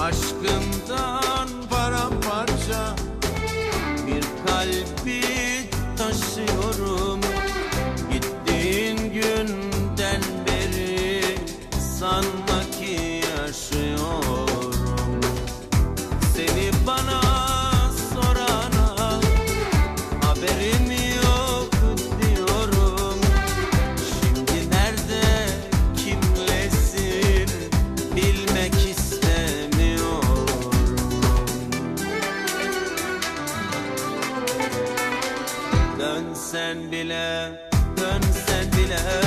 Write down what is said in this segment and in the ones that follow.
aşkım dönsen bile dönsen bile.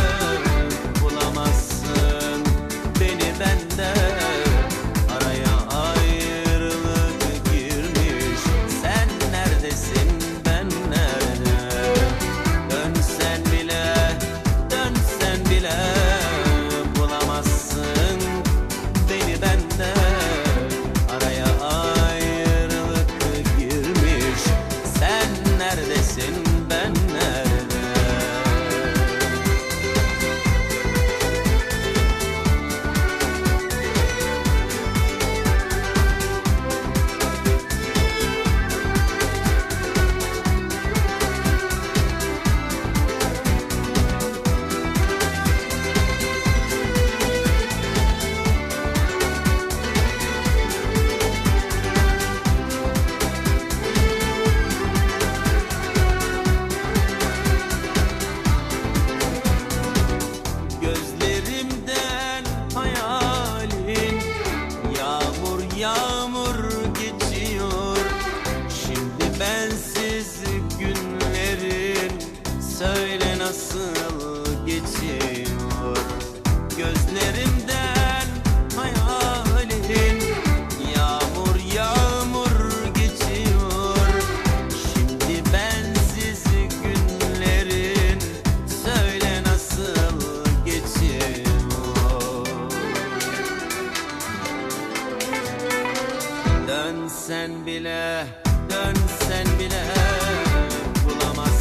nasıl geçiyor? Gözlerimden hayalin Yağmur yağmur geçiyor. Şimdi bensiz günlerin Söyle nasıl geçiyor? Dönsen bile, dönsen bile Bulamazsın